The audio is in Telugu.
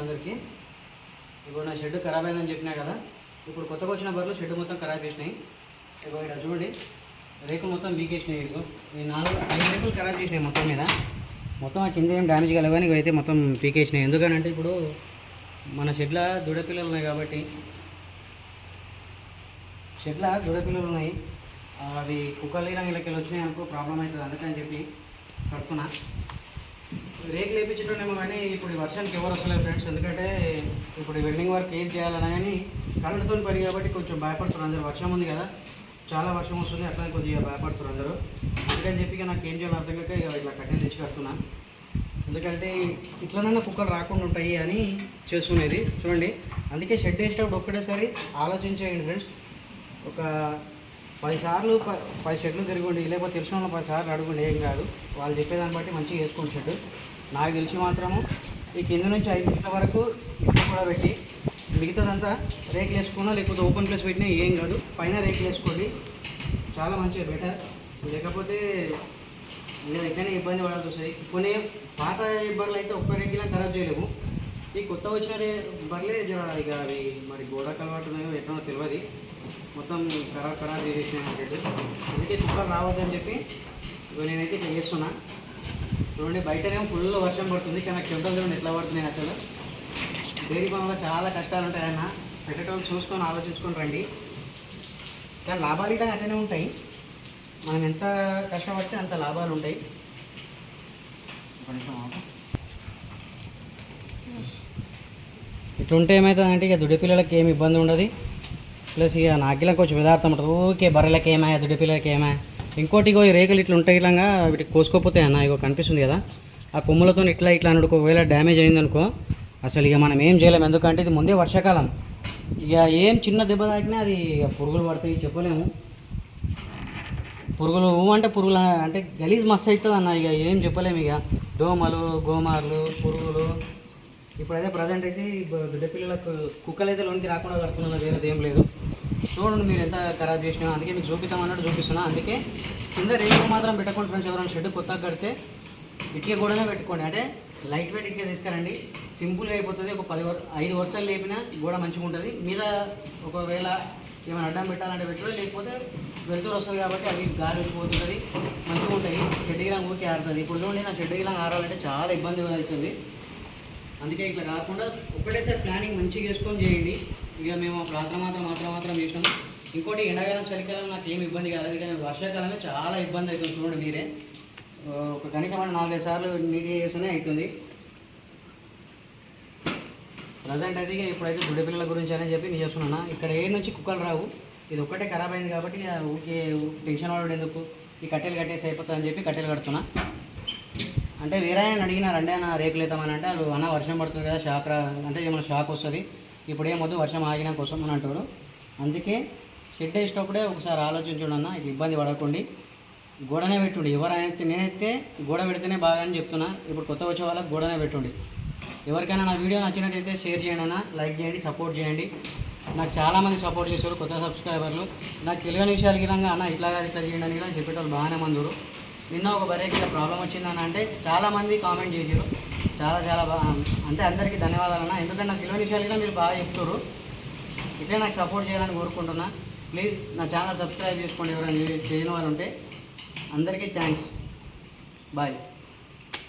అందరికీ. ఇప్పుడు నా షెడ్ ఖరాబ్ అయిందని చెప్పినా కదా ఇప్పుడు కొత్తగా వచ్చిన బర్రెలు షెడ్ మొత్తం ఖరాబ్ చేసినాయి. ఇగో ఇక్కడ చూడండి రేకులు మొత్తం వీకేసినాయి ఇగో. ఈ నాలుగు ఐదు రేకులు ఖరాబ్ చేసినాయి మొత్తం మీద. మొత్తం ఆ కింద ఏం డ్యామేజ్ కలవని ఇవైతే మొత్తం పీకేసినాయి. ఎందుకనంటే ఇప్పుడు మన షెడ్ల దూడపిల్లలు ఉన్నాయి కాబట్టి షెడ్ల దూడపిల్లలు ఉన్నాయి. అవి కుక్కలు ఇలాంటి వచ్చినాయి అనుకో ప్రాబ్లం అవుతుంది. అందుకని చెప్పి కడుతున్నా. రేకులు ఏమో కానీ ఇప్పుడు వర్షానికి ఎవరు వస్తలేదు ఫ్రెండ్స్. ఎందుకంటే ఇప్పుడు వెల్డింగ్ వర్క్ ఏం చేయాలన్నా కానీ కరెంటుతో పని కాబట్టి కొంచెం భయపడుతున్నారు అందరు. వర్షం ఉంది కదా చాలా వర్షం వస్తుంది అట్లా కొద్దిగా భయపడుతున్నారు అందరూ. అందుకని చెప్పి నాకు ఏం చేయాలో అర్థం కాక ఇక ఇట్లా కట్టెలు తెచ్చి కడుతున్నా. ఎందుకంటే ఇట్లనైనా కుక్కలు రాకుండా ఉంటాయి అని చేస్తున్నది. చూడండి అందుకే షెడ్ వేసేటప్పుడు ఒక్కటేసారి ఆలోచించేయండి ఫ్రెండ్స్. ఒక పదిసార్లు ప- పది షెడ్లు తిరగండి లేకపోతే తెలిసిన వాళ్ళు పది సార్లు అడగండి ఏం కాదు. వాళ్ళు చెప్పేదాన్ని బట్టి మంచిగా వేసుకుని షెడ్ నాకు తెలిసి మాత్రము ఈ కింద నుంచి ఐదు ఫీట్ల వరకు ఇట్లా కూడా పెట్టి మిగతాదంతా రేకులు వేసుకున్నా లేకపోతే ఓపెన్ ప్లేస్ పెట్టినా ఏం కాదు. పైన రేకులు వేసుకోండి. చాలా మంచిగా బెటర్ లేకపోతే నేను ఎక్కడైనా ఇబ్బంది పడాల్సి వస్తుంది. కొన్ని పాత బర్రెలు అయితే ఒక్క రేకిలా ఖరాబ్ చేయలేము ఈ కొత్త వచ్చిన రే- బర్రెలే ఇక అవి మరి గోడ కలవాటు ఉన్నాయో ఎట్లనో తెలియదు మొత్తం ఖరాబ్ ఖరాబ్ చేసేసినాయి షెడ్ అందుకే కుక్కలు రావద్దని చెప్పి ఇక నేనైతే ఇట్లా చేస్తున్నా. చూడండి బయటనేమో ఫుల్ వర్షం పడుతుంది కానీ నాకు చెమటలు చూడండి ఎట్లా పడుతున్నాయి అసలు. డైరీ పనుల్లో చాలా కష్టాలు ఉంటాయి అన్న. పెట్టేటోళ్ళు చూసుకొని ఆలోచించుకొని రండి. కానీ లాభాలు ఇట్లా అట్లనే ఉంటాయి. మనం ఎంత కష్టపడితే అంత లాభాలు ఉంటాయి. ఒక నిమిషం ఆగు. ఇట్లా ఉంటే ఏమవుతుందంటే ఇక దుడి పిల్లలకి ఏమి ఇబ్బంది ఉండదు. ప్లస్ ఇక నాకిలా కొంచెం యదార్థం ఉంటుంది. ఊకే బర్రెలకి ఏమా దుడి పిల్లలకి ఏమా. ఇంకోటి ఇగో ఈ రేకులు ఇట్లా ఉంటాయి ఇలాగా వీటికి కోసుకోపోతే అన్న ఇగో కనిపిస్తుంది కదా. ఆ కొమ్ములతో ఇట్లా ఇట్లా అనుకో ఒకవేళ డ్యామేజ్ అయిందనుకో అసలు ఇక మనం ఏం చేయలేము ఎందుకంటే ఇది ముందే వర్షాకాలం. ఇక ఏం చిన్న దెబ్బ తాకినా అది ఇక పురుగులు పడతాయి చెప్పలేము. పురుగులు అంటే పురుగులు అంటే గలీజ్ మస్తు అవుతుంది అన్న ఇక ఏం చెప్పలేము ఇక. దోమలు గోమార్లు పురుగులు. ఇప్పుడైతే ప్రజెంట్ అయితే ఈ పిల్లలకు కుక్కలు అయితే లోనికి రాకుండా కడుతున్నా వేరేది ఏం లేదు. చూడండి మీరు ఎంత ఖరాబ్ చేసినా అందుకే మీకు చూపిస్తాం అన్నట్టు చూపిస్తున్నా. అందుకే కింద రేపు మాత్రం పెట్టకుండా ఫ్రెండ్స్ ఎవరైనా షెడ్ కొత్తగా కడితే ఇటుక కూడా పెట్టుకోండి. అంటే లైట్ వెయిట్ ఇటుక తీసుకురండి. సింపుల్గా అయిపోతుంది. ఒక పది ఐదు వర్షాలు లేపినా గోడ మంచిగా ఉంటుంది మీద ఒకవేళ ఏమైనా అడ్డం పెట్టాలంటే పెట్టుకో లేకపోతే వెళ్తూ వస్తుంది కాబట్టి అవి గాలి వచ్చిపోతుంది మంచిగా ఉంటుంది షెడ్ గిలా ఊరికి ఆరుతుంది. ఇప్పుడు చూడండి నా షెడ్ గిలా ఆరాలంటే చాలా ఇబ్బంది అవుతుంది. అందుకే ఇట్లా కాకుండా ఒకటేసారి ప్లానింగ్ మంచిగా చేసుకొని చేయండి. ఇక మేము అప్పుడు మాత్రం మాత్రం మాత్రం మాత్రం ఇంకోటి ఎండాకాలం చలికాలం నాకు ఏమి ఇబ్బంది కాలేదు కానీ వర్షాకాలమే చాలా ఇబ్బంది అవుతుంది చూడండి మీరే. ఒక కనీసం నాలుగైదు సార్లు నీట్గా చేస్తూనే అవుతుంది. ప్రజెంట్ అయితే ఇక ఇప్పుడైతే గుడి పిల్లల గురించి అని చెప్పి నేను చేస్తున్నా ఇక్కడ ఏ నుంచి కుక్కలు రావు. ఇది ఒక్కటే ఖరాబ్ అయింది కాబట్టి ఊరికే టెన్షన్ పడడం ఎందుకు? ఈ కట్టెలు కట్టేసి అయిపోతుంది అని చెప్పి కట్టెలు కడుతున్నా. అంటే వేరే ఆయన అడిగిన రండి అన్న రేకులు వేద్దామని అంటే వాళ్ళు అన్న వర్షం పడుతుంది కదా షాక్ రా అంటే ఏమైనా షాక్ వస్తుంది? ఇప్పుడు ఏమొద్దు వర్షం ఆగినా కోసం అని అంటారు. అందుకే షెడ్ వేసేటప్పుడే ఒకసారి ఆలోచించండి అన్న ఇది ఇబ్బంది పడకండి. గోడనే పెట్టుండి. ఎవరైతే నేనైతే గోడ పెడితేనే బాగా అని చెప్తున్నా. ఇప్పుడు కొత్త వచ్చే వాళ్ళకి గోడనే పెట్టుండి. ఎవరికైనా నా వీడియో నచ్చినట్టయితే షేర్ చేయండి అన్న లైక్ చేయండి సపోర్ట్ చేయండి. నాకు చాలామంది సపోర్ట్ చేశారు కొత్త సబ్స్క్రైబర్లు. నాకు తెలియని విషయాలు గిరంగా అన్న ఇట్లా కాదు ఇట్లా చేయండి అని కూడా చెప్పేటోళ్ళు బాగానే మందురు నిన్న ఒక బరేకి ఇలా ప్రాబ్లం వచ్చిందని అంటే చాలామంది కామెంట్ చేశారు చాలా చాలా బాగా అంటే అందరికీ ధన్యవాదాలు అన్న ఎందుకంటే నాకు తెలియని విషయాలు మీరు బాగా చెప్తారు ఇట్లే నాకు సపోర్ట్ చేయాలని కోరుకుంటున్నా. ప్లీజ్ నా ఛానల్ సబ్స్క్రైబ్ చేసుకోండి ఎవరైనా చేయని వాళ్ళు ఉంటే. అందరికీ థ్యాంక్స్ బాయ్